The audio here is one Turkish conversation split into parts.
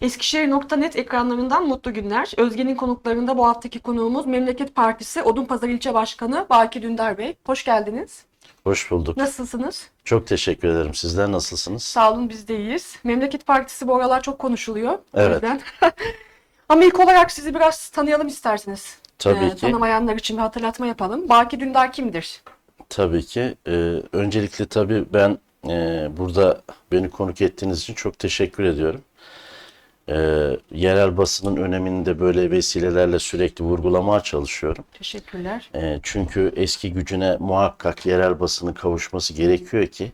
Eskişehir.net ekranlarından mutlu günler. Özge'nin konuklarında bu haftaki konuğumuz Memleket Partisi Odunpazarı İlçe Başkanı Baki Dündar Bey. Hoş geldiniz. Hoş bulduk. Nasılsınız? Çok teşekkür ederim. Sizler nasılsınız? Sağ olun biz de iyiyiz. Memleket Partisi bu aralar çok konuşuluyor. Evet. Ama ilk olarak sizi biraz tanıyalım isterseniz. Tabii Ee, ki. Tanımayanlar için bir hatırlatma yapalım. Baki Dündar kimdir? Tabii ki. Ee, öncelikle tabii ben e, burada beni konuk ettiğiniz için çok teşekkür ediyorum. Ee, yerel basının önemini de böyle vesilelerle sürekli vurgulamaya çalışıyorum. Teşekkürler. Ee, çünkü eski gücüne muhakkak yerel basının kavuşması gerekiyor ki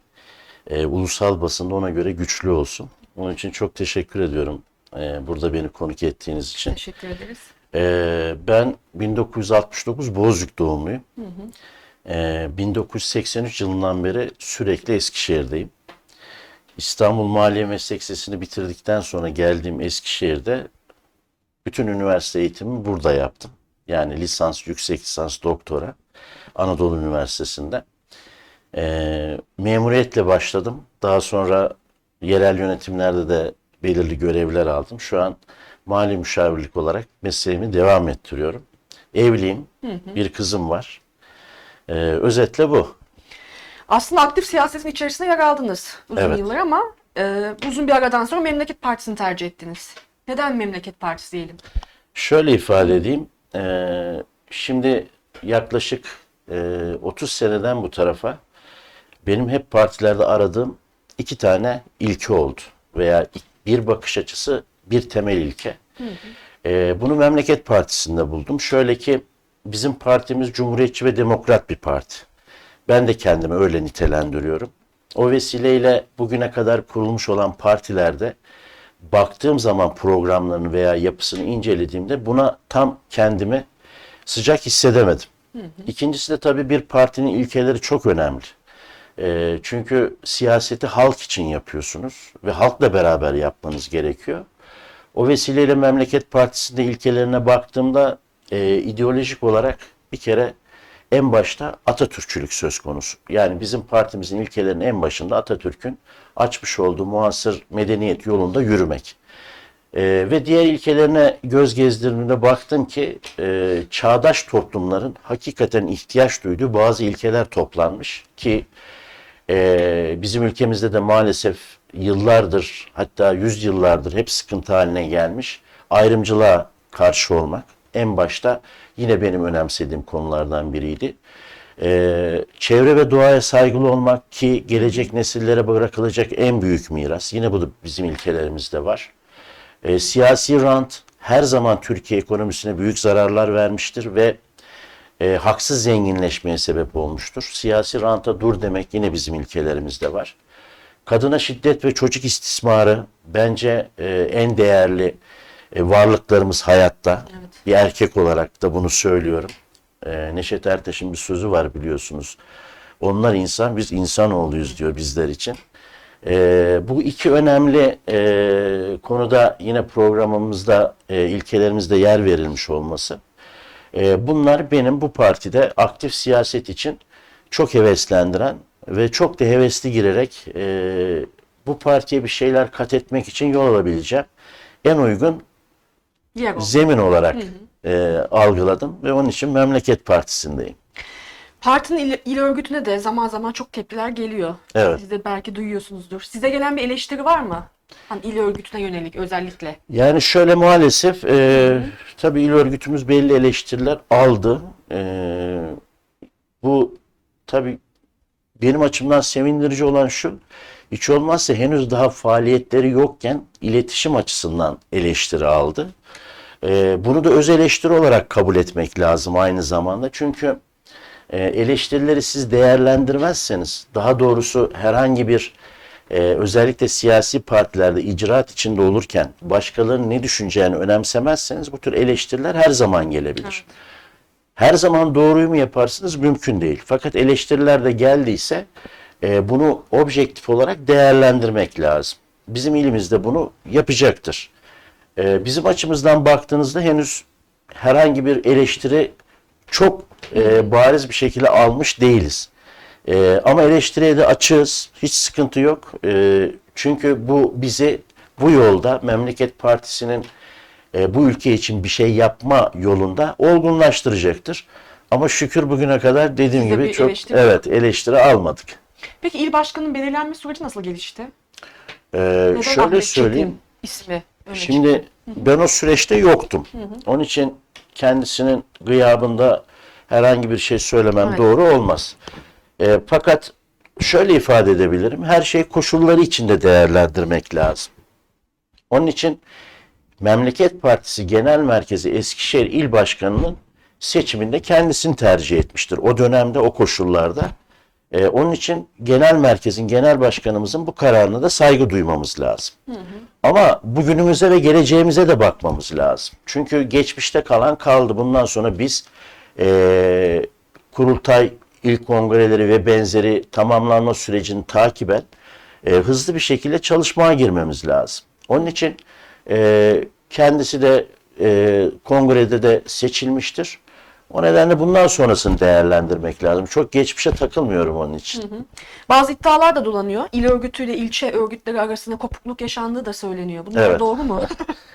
e, ulusal basın da ona göre güçlü olsun. Onun için çok teşekkür ediyorum e, burada beni konuk ettiğiniz için. Teşekkür ederiz. Ee, ben 1969 Bozcuk doğumluyum. Ee, 1983 yılından beri sürekli Eskişehir'deyim. İstanbul Maliye Meslek Lisesi'ni bitirdikten sonra geldiğim Eskişehir'de bütün üniversite eğitimimi burada yaptım. Yani lisans, yüksek lisans, doktora Anadolu Üniversitesi'nde. Ee, memuriyetle başladım. Daha sonra yerel yönetimlerde de belirli görevler aldım. Şu an mali müşavirlik olarak mesleğimi devam ettiriyorum. Evliyim, bir kızım var. Ee, özetle bu. Aslında aktif siyasetin içerisinde yer aldınız uzun Evet. yıllar ama e, uzun bir aradan sonra Memleket Partisi'ni tercih ettiniz. Neden Memleket Partisi diyelim? Şöyle ifade edeyim. Ee, şimdi yaklaşık e, 30 seneden bu tarafa benim hep partilerde aradığım iki tane ilke oldu. Veya bir bakış açısı, bir temel ilke. Ee, bunu Memleket Partisi'nde buldum. Şöyle ki bizim partimiz Cumhuriyetçi ve Demokrat bir parti. Ben de kendimi öyle nitelendiriyorum. O vesileyle bugüne kadar kurulmuş olan partilerde baktığım zaman programlarını veya yapısını incelediğimde buna tam kendimi sıcak hissedemedim. İkincisi de tabii bir partinin ilkeleri çok önemli. Ee, çünkü siyaseti halk için yapıyorsunuz ve halkla beraber yapmanız gerekiyor. O vesileyle Memleket Partisi'nde ilkelerine baktığımda e, ideolojik olarak bir kere en başta Atatürkçülük söz konusu. Yani bizim partimizin ilkelerinin en başında Atatürk'ün açmış olduğu muasır medeniyet yolunda yürümek. E, ve diğer ilkelerine göz gezdirdiğimde baktım ki e, çağdaş toplumların hakikaten ihtiyaç duyduğu bazı ilkeler toplanmış ki ee, bizim ülkemizde de maalesef yıllardır hatta yüz yıllardır hep sıkıntı haline gelmiş ayrımcılığa karşı olmak en başta yine benim önemsediğim konulardan biriydi. Ee, çevre ve doğaya saygılı olmak ki gelecek nesillere bırakılacak en büyük miras. Yine bu da bizim ilkelerimizde var. Ee, siyasi rant her zaman Türkiye ekonomisine büyük zararlar vermiştir ve e, haksız zenginleşmeye sebep olmuştur. Siyasi ranta dur demek yine bizim ilkelerimizde var. Kadına şiddet ve çocuk istismarı bence e, en değerli e, varlıklarımız hayatta. Evet. Bir erkek olarak da bunu söylüyorum. E, Neşet Ertaş'ın bir sözü var biliyorsunuz. Onlar insan, biz insanoğluyuz diyor bizler için. E, bu iki önemli e, konuda yine programımızda e, ilkelerimizde yer verilmiş olması. E, bunlar benim bu partide aktif siyaset için çok heveslendiren ve çok da hevesli girerek e, bu partiye bir şeyler kat etmek için yol alabileceğim en uygun Yer zemin olarak e, algıladım ve onun için Memleket Partisi'ndeyim. Partinin il, il örgütüne de zaman zaman çok tepkiler geliyor. Evet. Siz de belki duyuyorsunuzdur. Size gelen bir eleştiri var mı? Hani il örgütüne yönelik özellikle. Yani şöyle maalesef e, tabii il örgütümüz belli eleştiriler aldı. E, bu tabii benim açımdan sevindirici olan şu, hiç olmazsa henüz daha faaliyetleri yokken iletişim açısından eleştiri aldı. E, bunu da öz eleştiri olarak kabul etmek lazım aynı zamanda. Çünkü e, eleştirileri siz değerlendirmezseniz, daha doğrusu herhangi bir e, özellikle siyasi partilerde icraat içinde olurken başkalarının ne düşüneceğini önemsemezseniz bu tür eleştiriler her zaman gelebilir. Her zaman doğruyu mu yaparsınız? Mümkün değil. Fakat eleştiriler de geldiyse e, bunu objektif olarak değerlendirmek lazım. Bizim ilimizde bunu yapacaktır. E, bizim açımızdan baktığınızda henüz herhangi bir eleştiri çok e, bariz bir şekilde almış değiliz. E, ama eleştiriye de açığız. Hiç sıkıntı yok. E, çünkü bu bizi bu yolda Memleket Partisi'nin e, bu ülke için bir şey yapma yolunda olgunlaştıracaktır. Ama şükür bugüne kadar dediğim Size gibi çok eleştiri- evet eleştiri almadık. Peki il başkanının belirlenme süreci nasıl gelişti? Ee, Neden şöyle Ahmet söyleyeyim. İsmi Şimdi ben o süreçte yoktum. Onun için kendisinin gıyabında herhangi bir şey söylemem Evet. doğru olmaz. Ee, fakat şöyle ifade edebilirim. Her şey koşulları içinde değerlendirmek lazım. Onun için Memleket Partisi Genel Merkezi Eskişehir İl Başkanı'nın seçiminde kendisini tercih etmiştir. O dönemde, o koşullarda. Ee, onun için genel merkezin, genel başkanımızın bu kararına da saygı duymamız lazım. Ama bugünümüze ve geleceğimize de bakmamız lazım. Çünkü geçmişte kalan kaldı. Bundan sonra biz eee, kurultay, ilk kongreleri ve benzeri tamamlanma sürecini takiben eee, hızlı bir şekilde çalışmaya girmemiz lazım. Onun için eee, kendisi de eee, kongrede de seçilmiştir. O nedenle bundan sonrasını değerlendirmek lazım. Çok geçmişe takılmıyorum onun için. Bazı iddialar da dolanıyor. İl örgütüyle ilçe örgütleri arasında kopukluk yaşandığı da söyleniyor. Bunlar Evet. doğru mu?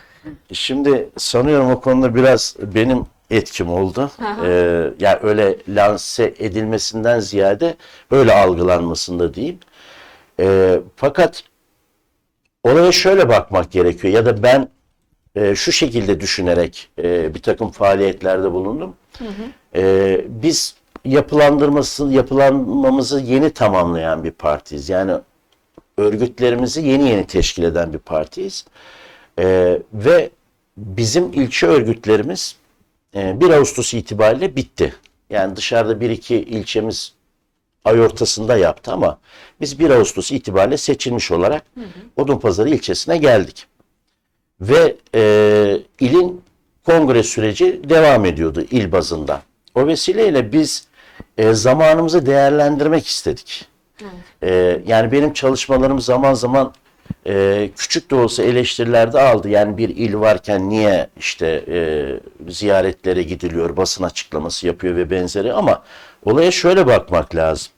Şimdi sanıyorum o konuda biraz benim etkim oldu. hı. Ee, yani öyle lanse edilmesinden ziyade öyle algılanmasında diyeyim. Ee, fakat olaya şöyle bakmak gerekiyor ya da ben e, şu şekilde düşünerek e, bir takım faaliyetlerde bulundum. Ee, biz yapılandırması, yapılanmamızı yeni tamamlayan bir partiyiz. Yani örgütlerimizi yeni yeni teşkil eden bir partiyiz. Ee, ve bizim ilçe örgütlerimiz e, 1 Ağustos itibariyle bitti. Yani dışarıda bir iki ilçemiz ay ortasında yaptı ama biz 1 Ağustos itibariyle seçilmiş olarak Odunpazarı ilçesine geldik. Ve e, ilin kongre süreci devam ediyordu il bazında. O vesileyle biz e, zamanımızı değerlendirmek istedik. E, yani benim çalışmalarım zaman zaman e, küçük de olsa eleştirilerde aldı. Yani bir il varken niye işte e, ziyaretlere gidiliyor, basın açıklaması yapıyor ve benzeri ama olaya şöyle bakmak lazım.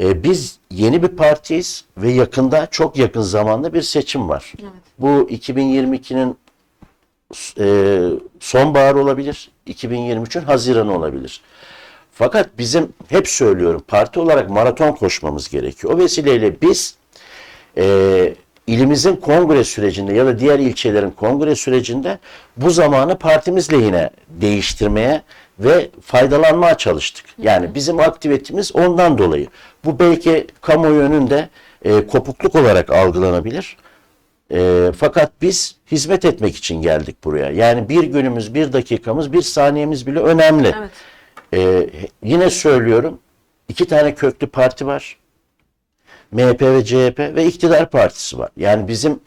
E, biz yeni bir partiyiz ve yakında çok yakın zamanda bir seçim var. Bu 2022'nin e, sonbahar olabilir, 2023'ün Haziranı olabilir. Fakat bizim hep söylüyorum parti olarak maraton koşmamız gerekiyor. O vesileyle biz e, ilimizin kongre sürecinde ya da diğer ilçelerin kongre sürecinde bu zamanı partimiz lehine değiştirmeye ve faydalanmaya çalıştık. Yani bizim aktivitemiz ondan dolayı. Bu belki kamuoyu önünde e, kopukluk olarak algılanabilir. E, fakat biz hizmet etmek için geldik buraya. Yani bir günümüz, bir dakikamız, bir saniyemiz bile önemli. Evet. Ee, yine söylüyorum iki tane köklü parti var. MHP ve CHP ve iktidar partisi var. Yani bizim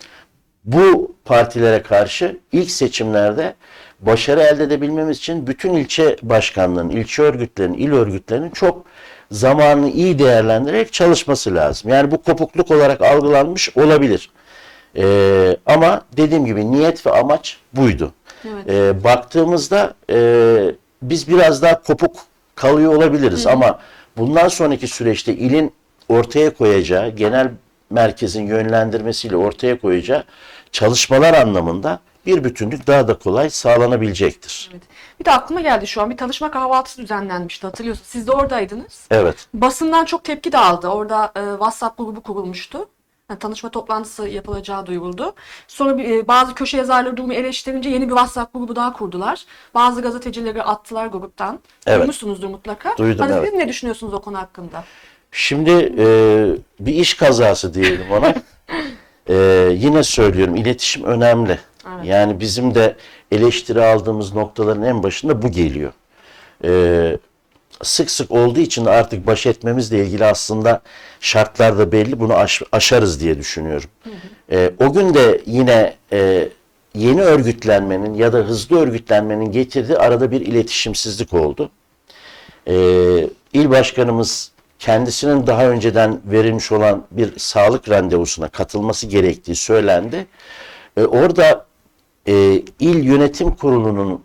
bu partilere karşı ilk seçimlerde başarı elde edebilmemiz için bütün ilçe başkanlığının, ilçe örgütlerinin, il örgütlerinin çok zamanını iyi değerlendirerek çalışması lazım. Yani bu kopukluk olarak algılanmış olabilir. Ee, ama dediğim gibi niyet ve amaç buydu. Evet. Ee, baktığımızda e, biz biraz daha kopuk kalıyor olabiliriz ama bundan sonraki süreçte ilin ortaya koyacağı, genel merkezin yönlendirmesiyle ortaya koyacağı çalışmalar anlamında bir bütünlük daha da kolay sağlanabilecektir. Evet. Bir de aklıma geldi şu an bir tanışma kahvaltısı düzenlenmişti hatırlıyorsunuz. Siz de oradaydınız. Evet. Basından çok tepki de aldı. Orada e, WhatsApp grubu kurulmuştu. Yani tanışma toplantısı yapılacağı duyuruldu. Sonra bir, e, bazı köşe yazarları durumu eleştirince yeni bir WhatsApp grubu daha kurdular. Bazı gazetecileri attılar gruptan. Evet. Duymuşsunuzdur mutlaka. Duydum, Hani evet. ne düşünüyorsunuz o konu hakkında? Şimdi e, bir iş kazası diyelim ona. E, yine söylüyorum iletişim önemli. Evet. Yani bizim de eleştiri aldığımız noktaların en başında bu geliyor. E, sık sık olduğu için artık baş etmemizle ilgili aslında şartlar da belli. Bunu aş- aşarız diye düşünüyorum. E, o gün de yine e, yeni örgütlenmenin ya da hızlı örgütlenmenin getirdiği arada bir iletişimsizlik oldu. Ee, il başkanımız kendisinin daha önceden verilmiş olan bir sağlık randevusuna katılması gerektiği söylendi. Ee, orada e, il yönetim kurulunun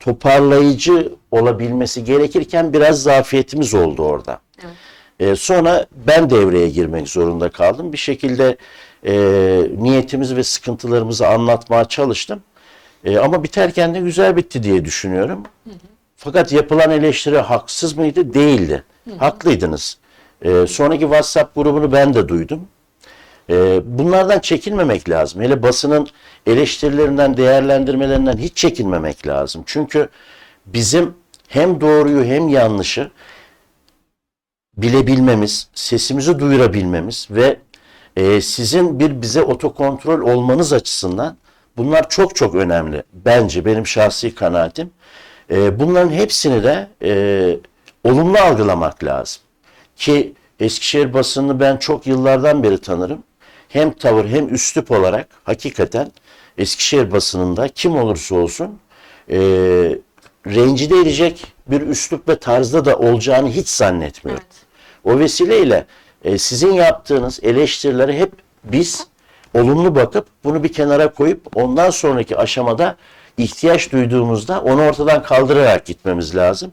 toparlayıcı olabilmesi gerekirken biraz zafiyetimiz oldu orada. Evet. Ee, sonra ben devreye girmek zorunda kaldım. Bir şekilde e, niyetimizi ve sıkıntılarımızı anlatmaya çalıştım. E, ama biterken de güzel bitti diye düşünüyorum. Fakat yapılan eleştiri haksız mıydı? Değildi. Haklıydınız. E, sonraki WhatsApp grubunu ben de duydum. E, bunlardan çekinmemek lazım. Hele basının eleştirilerinden, değerlendirmelerinden hiç çekinmemek lazım. Çünkü bizim hem doğruyu hem yanlışı bilebilmemiz, sesimizi duyurabilmemiz ve e, sizin bir bize otokontrol olmanız açısından bunlar çok çok önemli. Bence benim şahsi kanaatim. E, bunların hepsini de e, olumlu algılamak lazım. Ki Eskişehir basınını ben çok yıllardan beri tanırım. Hem tavır hem üslup olarak hakikaten Eskişehir basınında kim olursa olsun e, rencide edecek bir üslup ve tarzda da olacağını hiç zannetmiyorum. Evet. O vesileyle e, sizin yaptığınız eleştirileri hep biz olumlu bakıp bunu bir kenara koyup ondan sonraki aşamada ihtiyaç duyduğumuzda onu ortadan kaldırarak gitmemiz lazım.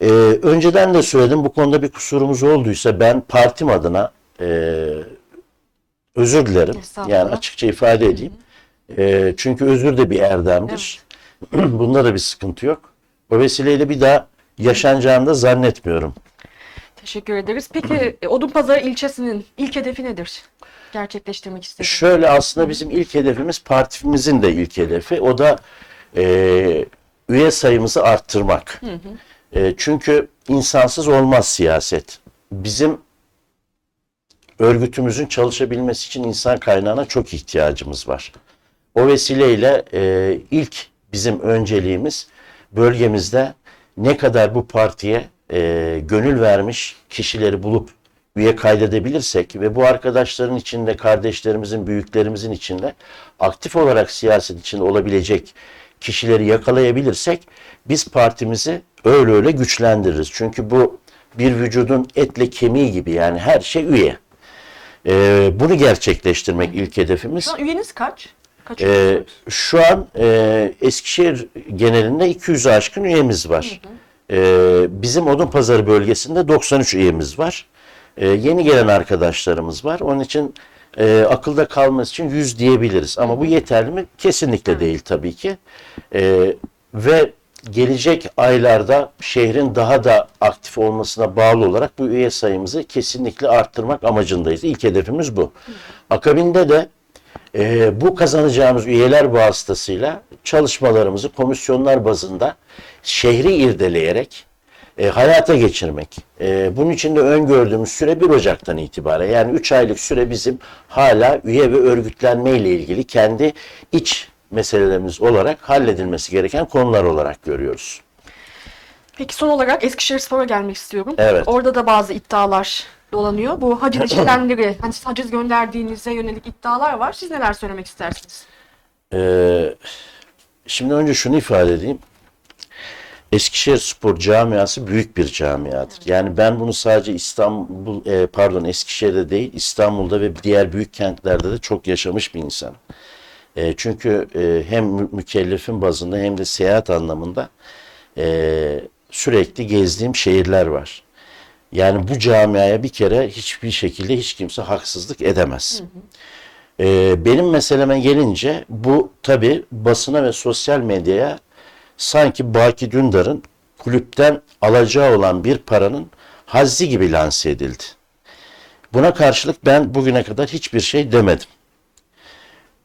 E, önceden de söyledim bu konuda bir kusurumuz olduysa ben partim adına e, özür dilerim. Yani açıkça ifade edeyim. E, çünkü özür de bir erdemdir. Bunda da bir sıkıntı yok. O vesileyle bir daha yaşanacağını da zannetmiyorum. Teşekkür ederiz. Peki e, Odunpazarı ilçesinin ilk hedefi nedir? Gerçekleştirmek istediğiniz. Şöyle aslında bizim ilk hedefimiz partimizin de ilk hedefi. O da e, üye sayımızı arttırmak. E, çünkü insansız olmaz siyaset. Bizim örgütümüzün çalışabilmesi için insan kaynağına çok ihtiyacımız var. O vesileyle e, ilk bizim önceliğimiz bölgemizde ne kadar bu partiye e, gönül vermiş kişileri bulup üye kaydedebilirsek ve bu arkadaşların içinde, kardeşlerimizin, büyüklerimizin içinde aktif olarak siyaset içinde olabilecek kişileri yakalayabilirsek biz partimizi öyle öyle güçlendiririz. Çünkü bu bir vücudun etle kemiği gibi yani her şey üye. E, bunu gerçekleştirmek ilk hedefimiz. Şu an üyeniz kaç? Kaç üyeniz? şu an e, Eskişehir genelinde 200'ü aşkın üyemiz var. Ee, bizim Odunpazarı bölgesinde 93 üyemiz var. Ee, yeni gelen arkadaşlarımız var. Onun için e, akılda kalması için 100 diyebiliriz. Ama bu yeterli mi? Kesinlikle değil tabii ki. Ee, ve gelecek aylarda şehrin daha da aktif olmasına bağlı olarak bu üye sayımızı kesinlikle arttırmak amacındayız. İlk hedefimiz bu. Akabinde de ee, bu kazanacağımız üyeler vasıtasıyla çalışmalarımızı komisyonlar bazında şehri irdeleyerek e, hayata geçirmek. E, bunun için de öngördüğümüz süre 1 Ocak'tan itibaren yani 3 aylık süre bizim hala üye ve örgütlenme ile ilgili kendi iç meselelerimiz olarak halledilmesi gereken konular olarak görüyoruz. Peki son olarak Eskişehir Spor'a gelmek istiyorum. Evet. Orada da bazı iddialar dolanıyor. Bu haciz işlemleri, hani haciz gönderdiğinize yönelik iddialar var. Siz neler söylemek istersiniz? Ee, şimdi önce şunu ifade edeyim. Eskişehir Spor camiası büyük bir camiadır. Yani ben bunu sadece İstanbul, e, pardon Eskişehir'de değil, İstanbul'da ve diğer büyük kentlerde de çok yaşamış bir insan. E, çünkü e, hem mü- mükellefin bazında hem de seyahat anlamında e, sürekli gezdiğim şehirler var. Yani bu camiaya bir kere hiçbir şekilde hiç kimse haksızlık edemez. Ee, benim meseleme gelince bu tabi basına ve sosyal medyaya sanki Baki Dündar'ın kulüpten alacağı olan bir paranın hazzi gibi lanse edildi. Buna karşılık ben bugüne kadar hiçbir şey demedim.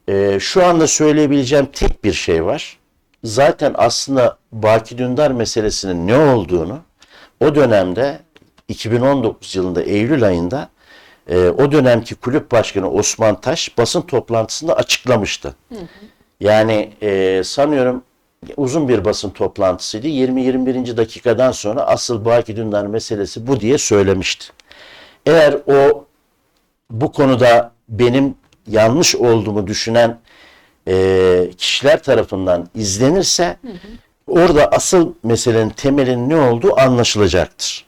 Ee, şu anda söyleyebileceğim tek bir şey var. Zaten aslında Baki Dündar meselesinin ne olduğunu o dönemde 2019 yılında Eylül ayında e, o dönemki kulüp başkanı Osman Taş basın toplantısında açıklamıştı. Yani e, sanıyorum uzun bir basın toplantısıydı. 20-21. dakikadan sonra asıl Baki Dündar meselesi bu diye söylemişti. Eğer o bu konuda benim yanlış olduğumu düşünen e, kişiler tarafından izlenirse orada asıl meselenin temelinin ne olduğu anlaşılacaktır.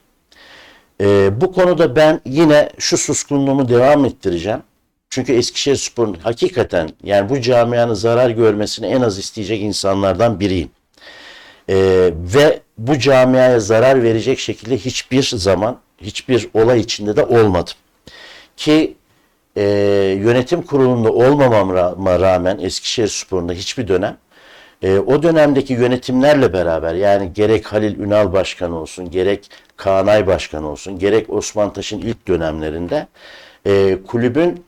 E, bu konuda ben yine şu suskunluğumu devam ettireceğim. Çünkü Eskişehir Spor'un hakikaten yani bu camianın zarar görmesini en az isteyecek insanlardan biriyim. E, ve bu camiaya zarar verecek şekilde hiçbir zaman hiçbir olay içinde de olmadım. Ki e, yönetim kurulunda olmamama rağmen Eskişehir Spor'unda hiçbir dönem e, o dönemdeki yönetimlerle beraber yani gerek Halil Ünal Başkan olsun, gerek Kaan Ay Başkan olsun, gerek Osman Taş'ın ilk dönemlerinde e, kulübün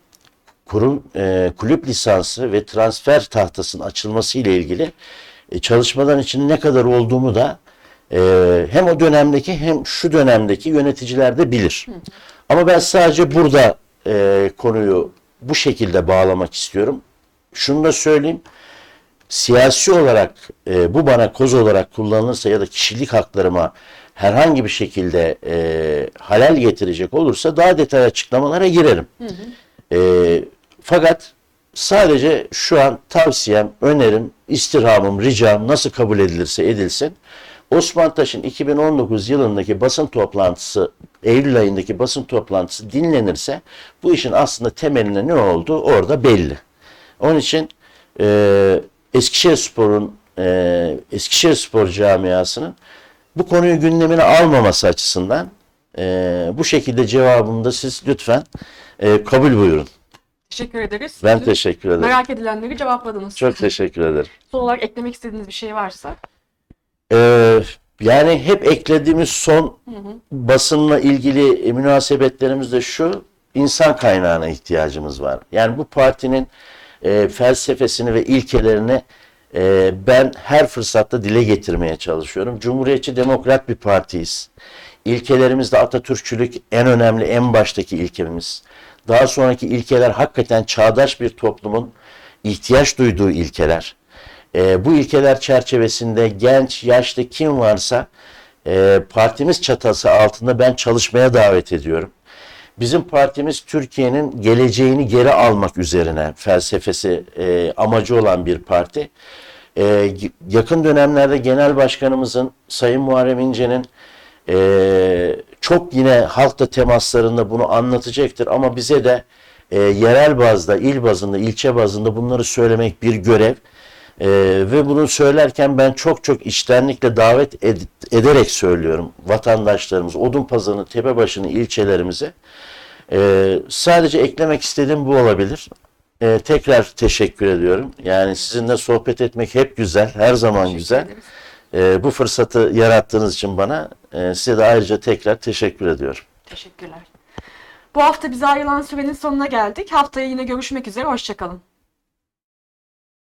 kurum e, kulüp lisansı ve transfer tahtasının açılması ile ilgili e, çalışmaların için ne kadar olduğumu da e, hem o dönemdeki hem şu dönemdeki yöneticiler de bilir. Ama ben sadece burada e, konuyu bu şekilde bağlamak istiyorum. Şunu da söyleyeyim. Siyasi olarak e, bu bana koz olarak kullanılırsa ya da kişilik haklarıma herhangi bir şekilde e, halel getirecek olursa daha detaylı açıklamalara girerim. E, fakat sadece şu an tavsiyem, önerim, istirhamım, ricam nasıl kabul edilirse edilsin. Osman Taş'ın 2019 yılındaki basın toplantısı, Eylül ayındaki basın toplantısı dinlenirse bu işin aslında temeline ne olduğu orada belli. Onun için e, Eskişehir Spor'un, e, Eskişehir Spor camiasının bu konuyu gündemine almaması açısından e, bu şekilde cevabımı da siz lütfen e, kabul buyurun. Teşekkür ederiz. Ben teşekkür ederim. Merak edilenleri cevapladınız. Çok teşekkür ederim. Son olarak eklemek istediğiniz bir şey varsa. Ee, yani hep eklediğimiz son basınla ilgili münasebetlerimiz de şu, insan kaynağına ihtiyacımız var. Yani bu partinin e, felsefesini ve ilkelerini e, ben her fırsatta dile getirmeye çalışıyorum. Cumhuriyetçi demokrat bir partiyiz. İlkelerimizde Atatürkçülük en önemli, en baştaki ilkemiz. Daha sonraki ilkeler hakikaten çağdaş bir toplumun ihtiyaç duyduğu ilkeler. E, bu ilkeler çerçevesinde genç, yaşlı kim varsa e, partimiz çatısı altında ben çalışmaya davet ediyorum. Bizim partimiz Türkiye'nin geleceğini geri almak üzerine felsefesi, e, amacı olan bir parti. E, yakın dönemlerde Genel Başkanımızın Sayın Muharrem İnce'nin e, çok yine halkla temaslarında bunu anlatacaktır ama bize de e, yerel bazda, il bazında, ilçe bazında bunları söylemek bir görev. E, ve bunu söylerken ben çok çok içtenlikle davet ed- ederek söylüyorum vatandaşlarımız, Odunpazarı'nı, Tepebaşı'nı, ilçelerimize. E, sadece eklemek istediğim bu olabilir. E, tekrar teşekkür ediyorum. Yani sizinle sohbet etmek hep güzel, her zaman güzel. E, bu fırsatı yarattığınız için bana e, size de ayrıca tekrar teşekkür ediyorum. Teşekkürler. Bu hafta bize ayrılan sürenin sonuna geldik. Haftaya yine görüşmek üzere. Hoşçakalın.